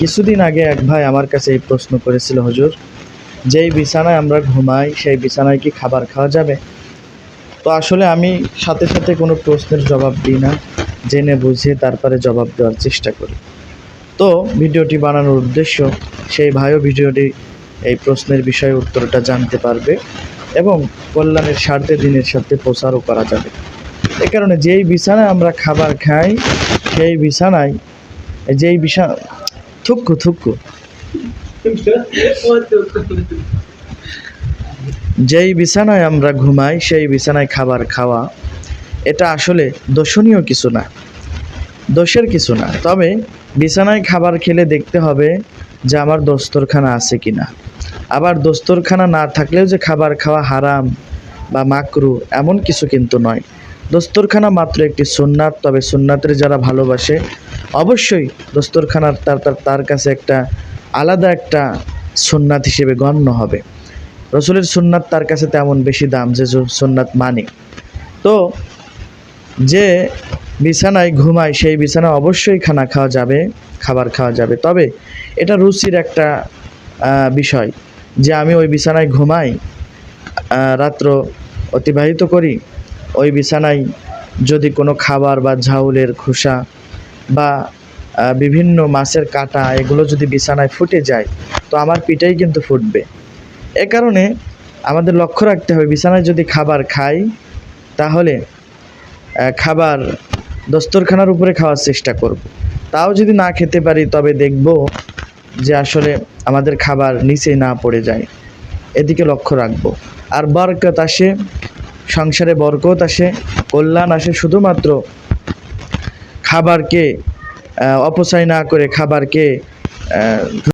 কিছুদিন আগে এক ভাই আমার কাছে এই প্রশ্ন করেছিল, হুজুর, যেই বিছানায় আমরা ঘুমাই, সেই বিছানায় কি খাবার খাওয়া যাবে? তো আসলে আমি সাথে সাথে কোনো প্রশ্নের জবাব দিই না, জেনে বুঝে তারপরে জবাব দেওয়ার চেষ্টা করি। তো ভিডিওটি বানানোর উদ্দেশ্য, সেই ভাইও ভিডিওটি এই প্রশ্নের বিষয়ে উত্তরটা জানতে পারবে এবং কল্যাণের স্বার্থে দিনের সাথে প্রচারও করা যাবে। এ কারণে যেই বিছানায় আমরা খাবার খাই, সেই বিছানায়, যেই বিছানা থুক্কু থুক্কু যেই বিছানায় আমরা ঘুমাই, সেই বিছানায় খাবার খাওয়া, এটা আসলে দোষণীয় কিছু না, দোষের কিছু না। তবে বিছানায় খাবার খেলে দেখতে হবে যে আমার দস্তরখানা আছে কি না আবার দস্তরখানা না থাকলেও যে খাবার খাওয়া হারাম বা মাকরু এমন কিছু কিন্তু নয়। দস্তরখানা মাত্র একটি সুন্নাত, তবে সুন্নাতের যারা ভালোবাসে, অবশ্যই দস্তরখানার তার তার তার কাছে একটা আলাদা একটা সুন্নাত হিসেবে গণ্য হবে। রসুলের সুন্নাত তার কাছে তেমন বেশি দাম যে সুন্নাত মানে। তো যে বিছানায় ঘুমায়, সেই বিছানায় অবশ্যই খানা খাওয়া যাবে, খাবার খাওয়া যাবে। তবে এটা রুচির একটা বিষয় যে আমি ওই বিছানায় ঘুমাই রাত্র অতিবাহিত করি, ওই বিছানায় যদি কোনো খাবার বা ঝাউলের খোসা বা বিভিন্ন মাছের কাঁটা এগুলো যদি বিছানায় ফুটে যায়, তো আমার পিঠাই কিন্তু ফুটবে এ কারণে আমাদের লক্ষ্য রাখতে হবে, বিছানায় যদি খাবার খাই, তাহলে খাবার দস্তরখানার উপরে খাওয়ার চেষ্টা করব। তাও যদি না খেতে পারি, তবে দেখব যে আসলে আমাদের খাবার নিচে না পড়ে যায় এদিকে লক্ষ্য রাখব। আর বরকত আসে, সংসারে বরকত আসে, কল্যাণ আসে শুধুমাত্র খাবারকে অপচয় না করে খাবারকে